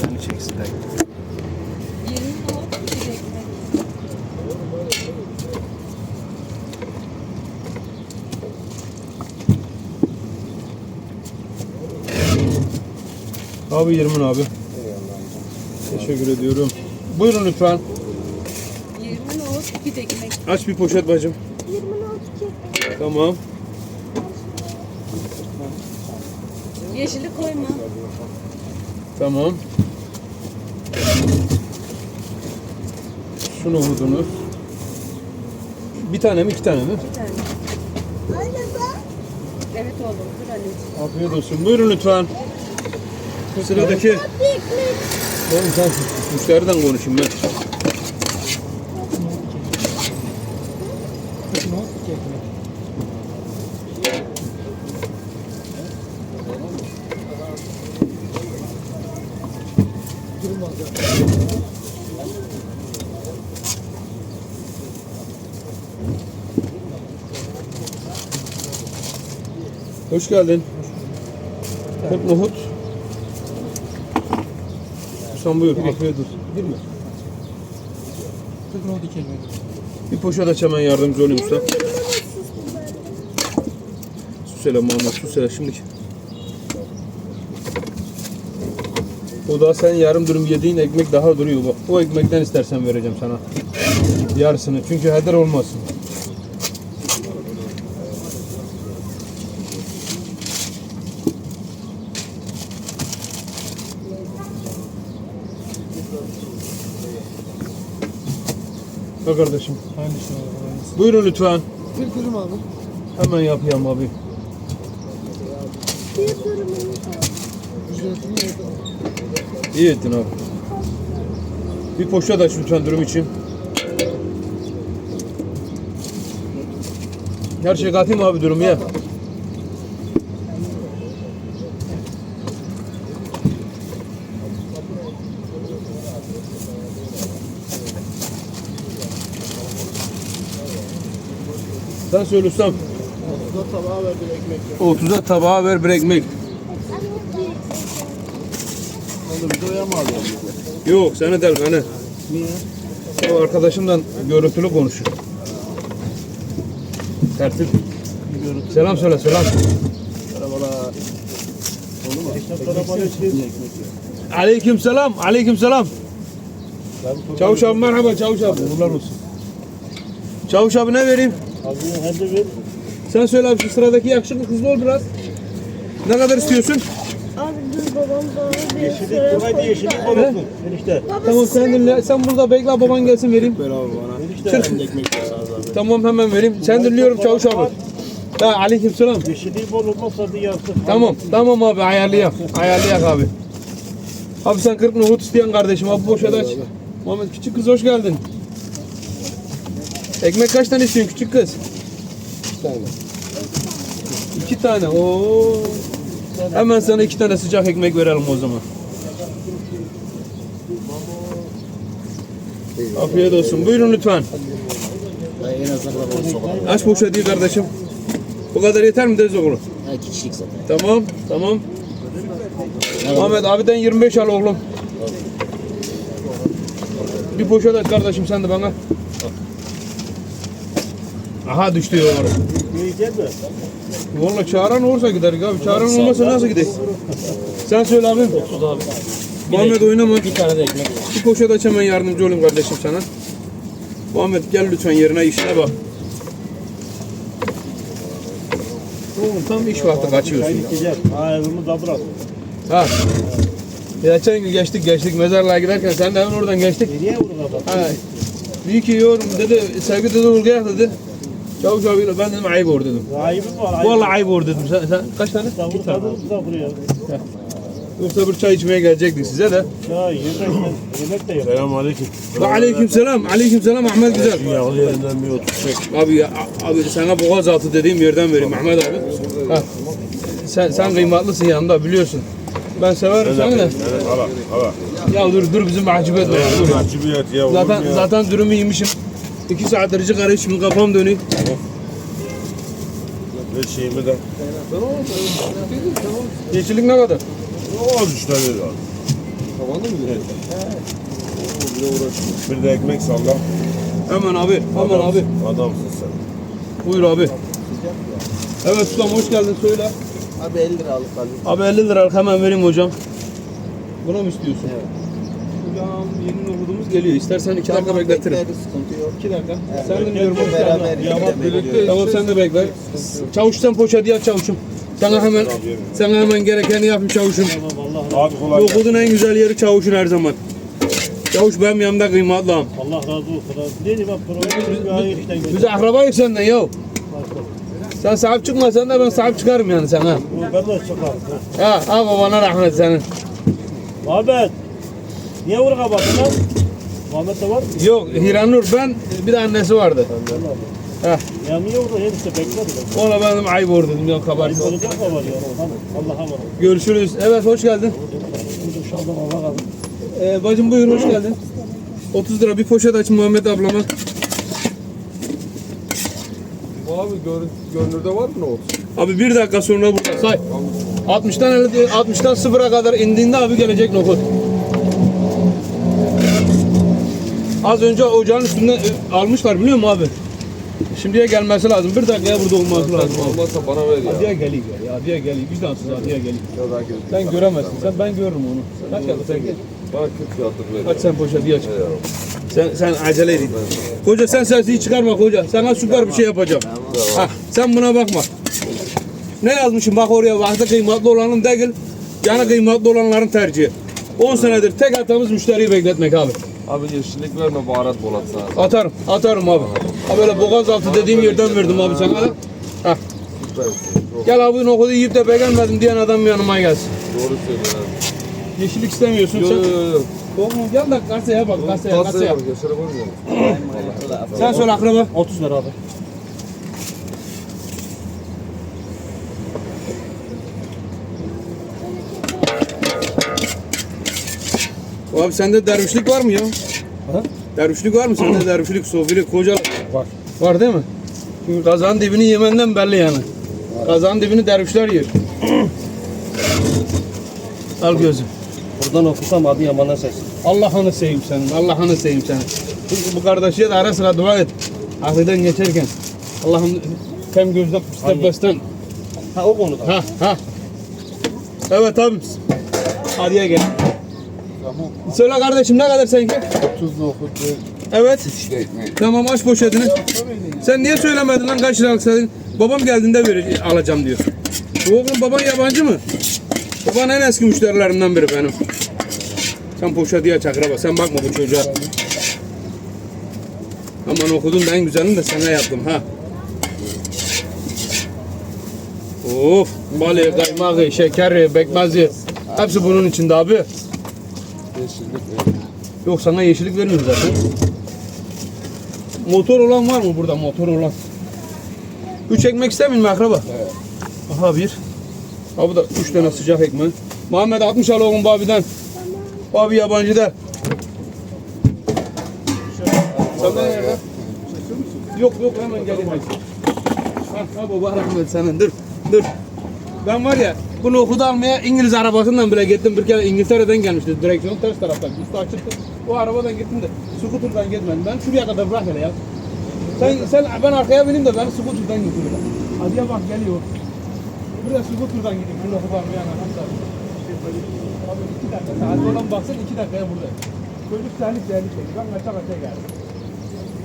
Seni çeksin de. 20 nohut, bir ekmek. Abi 20 abi. Teşekkür ediyorum. Buyurun lütfen. 20 nohut, bir ekmek. Aç bir poşet bacım. 20 nohut kek. Tamam. Yeşili koyma. Tamam. Şu nohudunuz. Bir tane mi iki tane mi? Bir tane. Evet oğlum, dur anneciğim. Afiyet olsun. Buyurun lütfen. Sıradaki. Oğlum sen müşteriden konuşayım ben. Hoş geldin. Kırk nohut. Sen buyur. Afiyet olsun. Değil mi? Bir poşet aç hemen yardımcı olayım usta. Süsele Muhammed süsele şimdi. O da sen yarım dürüm yediğin ekmek daha duruyor bak. O ekmekten istersen vereceğim sana. Yarısını çünkü heder olmasın. Ha kardeşim. Buyurun lütfen. Bir dürüm abi. Hemen yapayım abi. Bir Ücretini yedim. İyi ettin abi. Bir poşet aç lütfen dürüm için. Her şey katayım abi dürüm ya. Sen söyle ustam. Dört tabağa ver bir ekmek. 30'a tabağa ver bir ekmek. Oğlum bir doya mı alıyorsun? Yok sana del bana. Niye? O arkadaşımdan görüntülü konuşuyor. Tertip. Görüntü. Selam söyle selam. Merhabalar. Olur mu? Aleyküm selam. Aleyküm selam. Çavuş abi merhaba Çavuş abi. Uğurlar olsun. Çavuş abi ne vereyim? Abi de bir Sen söyle abi şu sıradaki yakışıklı hızlı ol biraz. Ne kadar istiyorsun? Babam bana bir yeşillik kolaydı koydu. yeşillik? Enişte. Tamam sen dinle. Sen burada bekle baban gelsin vereyim. Ver abi bana. Enişte ekmek abi. Tamam hemen vereyim. Sen dinliyorum Çavuş abi. Ha, aleyküm selam. Yeşilliği bol olmazsa diye yaptık. Tamam tamam abi ayarlayak. Ayarlayak abi. Abi sen 40 nohut isteyen kardeşim abi boşa aç. Muhammed küçük kız hoş geldin. Ekmek kaç tane istiyorsun küçük kız? Bir tane. İki tane. Oo. Hemen sana iki tane sıcak ekmek verelim o zaman. Afiyet olsun. Buyurun lütfen. Aç poşeti kardeşim. Bu kadar yeter mi Deniz oğlu? Ha, iki kişilik zaten. Tamam, tamam. Ahmet abiden 25 al oğlum. Bir poşet aç kardeşim sen de bana. Aha düştü ya oraya. Yiyecek mi? Valla çağıran olursa giderik abi. Çağıran olmasa nasıl gidelim? Sen söyle abi. 30 abi. Muhammed oynama. Bir tane de ekmek. Bir poşet aç hemen yardımcı olayım kardeşim sana. Muhammed gel lütfen yerine işine bak. Oğlum tam iş vakti kaçıyorsun. Ha evimi da bırak. Ha. Geçen gün geçtik geçtik mezarlığa giderken sen de hemen oradan geçtik. Nereye vurdun adam? Ha. Dedi ki yorum dedi sevgi dedi Ulgaya dedi. Çavuş abiyle ben dedim ayıp olur dedim. Ayıbı var. ayıbı. Vallahi ayıp olur dedim. Sen, sen kaç tane? Tavuk tadımız da buraya. Yoksa bir çay içmeye gelecektik size de. Ya yemek de, yemek de yok. Selam aleyküm. Ve aleyküm selam. Aleyküm selam Ahmet Güzel. Yağlı yerinden bir otur çek. Abi ya, abi sana boğaz altı dediğim yerden vereyim Ahmet abi. Ha. Sen sen kıymatlısın yanında biliyorsun. Ben severim seni de. Evet, hala, hala. Ya dur dur bizim mahcup etme. Mahcubiyet ya. Zaten ya? zaten dürümü yemişim. İki saattir çıkarıyor şimdi kafam dönüyor. Ver şeyimi de. Yeşillik ne kadar? Az işte ver abi. Bir de ekmek salla. Hemen abi. Hemen abi. Adamsın sen. Buyur abi. Evet ustam hoş geldin söyle. Abi 50 lira alıp alayım. Abi 50 liralık hemen vereyim hocam. Bunu mu istiyorsun? Evet. Hocam yeni nohudumuz geliyor. İstersen iki dakika bekletirim. Bekleriz, sıkıntı yok. İki dakika. sen de diyorum Beraber. Tamam sen de bekle. Çavuş sen poşeti aç çavuşum. Sana hemen sana hemen gerekeni yapayım çavuşum. Abi kolay. Nohudun en güzel yeri çavuşun her zaman. Çavuş benim yanımda kıymetli ağam. Allah razı olsun. Neydi bak işten Biz akrabayız senden ya. Sen sahip çıkmasan da ben sahip çıkarım yani sana. Ben de çıkarım. Ha, ha babana rahmet senin. Muhammed. Niye vurga baktın lan? Muhammed de var mı? Yok Hiranur ben bir de annesi vardı. Ha, Ya niye vurga? Hem işte bekledim. ona benim ayıp oldu bilmiyorum kabahat. Ayıp olacak mı var ya? Tamam. Allah'a emanet. Görüşürüz. Evet hoş geldin. Dışarıdan Allah razı Ee, bacım buyur hoş geldin. 30 lira bir poşet aç Muhammed ablama. Abi gör, görünürde var mı nohut? Abi bir dakika sonra burada say. 60'tan 50 60'tan 0'a kadar indiğinde abi gelecek nokut. Az önce ocağın üstünden e, almışlar biliyor musun abi? Şimdiye gelmesi lazım. Bir dakikaya burada olması lazım abi. Olmazsa bana ver ya. Adiye geliyor ya. Adiye geliyor. Vicdansız adiye geliyor. Merak etme. Sen göremezsin. Sen ben görürüm onu. Kaç geldi sen gel. Bana 40 fiyatlık ver. Aç sen poşeti aç. ya. Sen sen acele edin. Koca sen sesini çıkarma koca. Sana süper bir şey yapacağım. Ha, sen buna bakma. Ne yazmışım bak oraya vakti kıymetli olanın değil, canı kıymetli olanların tercihi. 10 senedir tek hatamız müşteriyi bekletmek abi. Abi yeşillik verme baharat bol atsana. Atarım, atarım abi. Ha böyle boğaz altı dediğim yerden verdim abi sana. Ha. Süpersin. Çok Gel abi nohudu yiyip de beğenmedim diyen adam yanıma gelsin. doğru söylüyorsun abi. Yeşillik istemiyorsun Yo sen. yo yo. yo. Oğlum gel de kasaya bak kasaya Kasaya kasaya. bak yaşara koymuyor. Sen söyle akraba. 30 lira abi. Abi sende dervişlik var mı ya? Dervişlik var mı sende dervişlik, sofilik, kocalık? Var. Var değil mi? Çünkü kazanın dibini yemenden belli yani. Kazanın dibini dervişler yer. Al gözüm. Buradan okusam adı Yaman'a ses. Allah'ını seveyim senin, Allah'ını seveyim senin. Çünkü bu kardeşe de ara sıra dua et. Ahirden geçerken. Allah'ım hem gözden pisler besten. Ha o konuda. Ha ha. Evet abi. Hadi gel. Söyle kardeşim ne kadar seninki? 30 nohut ver. Evet. İşte ekmek. Tamam aç poşetini. Sen niye söylemedin lan kaç liralık sen? Babam geldiğinde vereceğim, alacağım diyor. Oğlum baban yabancı mı? Baban en eski müşterilerimden biri benim. Sen poşeti aç akraba. Sen bakma bu çocuğa. Aman okudun da en güzelini de sana yaptım ha. Of, balı, kaymağı, şekeri, bekmezi. Hepsi bunun içinde abi. Yeşillik ver. Yok sana yeşillik vermiyorum zaten. Motor olan var mı burada motor olan? Üç ekmek istemiyor mu akraba? Evet. Aha bir. Ha bu da üç tane sıcak ekmek. Muhammed 60 al oğlum babiden. Babi yabancı da. Senden nerede? Yok yok hemen gelin. Ha, ha baba rahmet senin dur dur. Ben var ya bunu okudu almaya İngiliz arabasından bile gittim. Bir kere İngiltere'den gelmişti. Direksiyon ters taraftan. Üstü açıktı. O arabadan gittim de skuterdan gitmedim. Ben şuraya kadar bırak hele ya. Sen, sen ben arkaya bineyim de beni skuterdan götürün. Hadi ya bak geliyor. Buraya skuterdan gideyim. Bunu okudu almaya nasıl? Abi iki dakika. Saat olan baksın iki dakikaya buradayım. Çocuk terlik çekti. Ben kaça kaça geldim.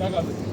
Ya kardeşim.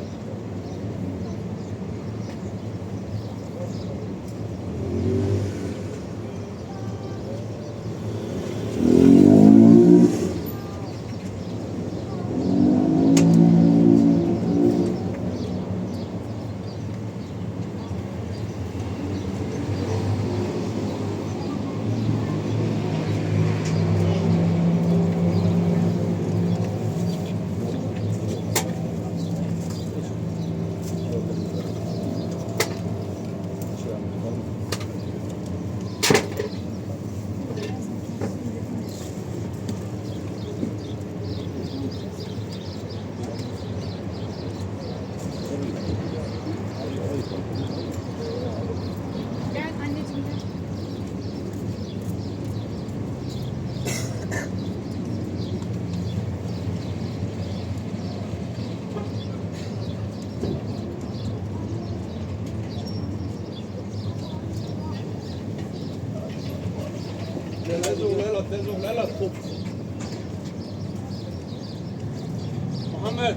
Muhammed.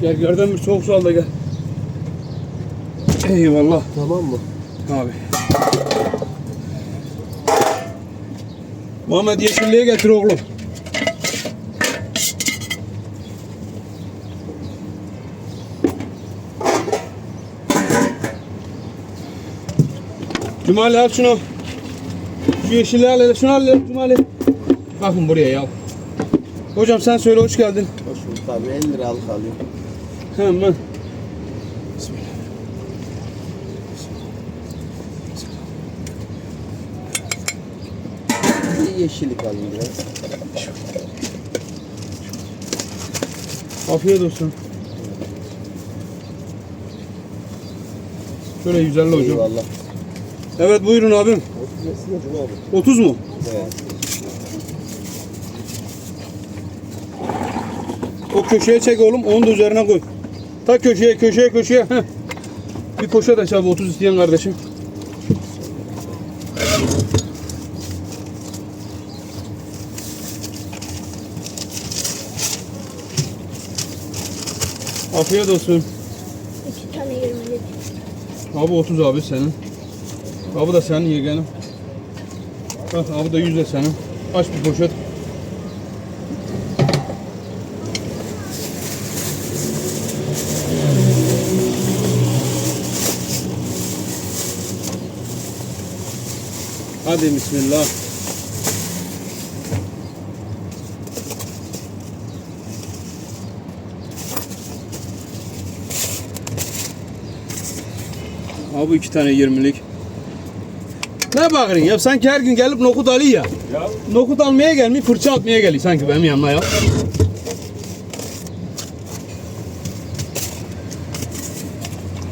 Gel gördün mü soğuk su al da gel. Eyvallah. Tamam mı? Abi. Muhammed yeşilliğe getir oğlum. Cumali al şunu. Şu yeşilliği al hele. Şunu al hele. Bakın buraya ya. Hocam sen söyle hoş geldin. Hoş bulduk abi 50 liralık alayım. Hemen. Bir yeşillik alayım biraz. Afiyet olsun. Şöyle 150 hocam. Eyvallah. Evet buyurun abim. 30 lirasını abi. 30 mu? Evet. O köşeye çek oğlum. Onu da üzerine koy. Ta köşeye köşeye köşeye. Heh. Bir poşet aç abi 30 isteyen kardeşim. Afiyet olsun. İki tane yirmilik. Abi 30 abi senin. Abi da senin yeğenim. Bak abi da 100 de senin. Aç bir poşet. Hadi bismillah. Abi iki tane 20'lik. Ne bakıyorsun ya? Sanki her gün gelip nokut alıyor ya. Ya Nokut almaya gelmiyor, fırça atmaya geliyor sanki benim yanıma ya.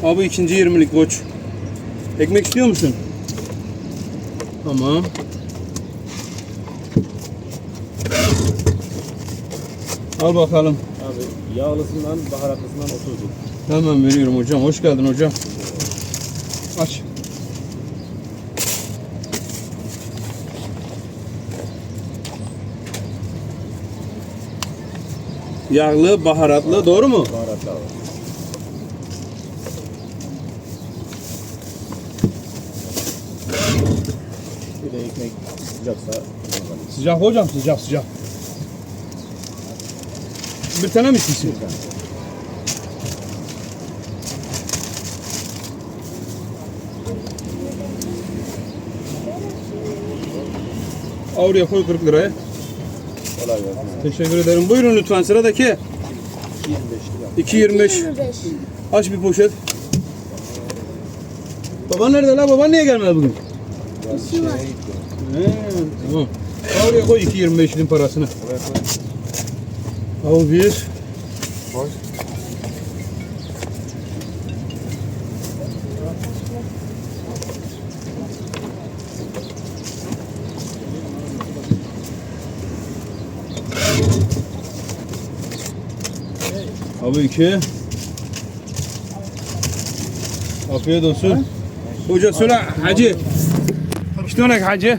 Abi ikinci 20'lik koç. Ekmek istiyor musun? Tamam. Al bakalım. Abi yağlısından baharatlısından 30 lira. Hemen veriyorum hocam. Hoş geldin hocam. Yağlı, baharatlı, doğru mu? Baharatlı. Bir de ekmek sıcaksa Sıcak hocam, sıcak sıcak. Bir tane mi istiyorsun? Oraya koy 40 liraya. Kolay gelsin. Teşekkür ederim. Buyurun lütfen sıradaki 25 lira. 2.25. 25. Aç bir poşet. Baba nerede la? Baba niye gelmedi bugün? İşi var. He, tamam. Oraya koy 2.25'in parasını. Al bir. Koy. Abi iki. Afiyet olsun. Hoca söyle hacı. İşte onak hacı.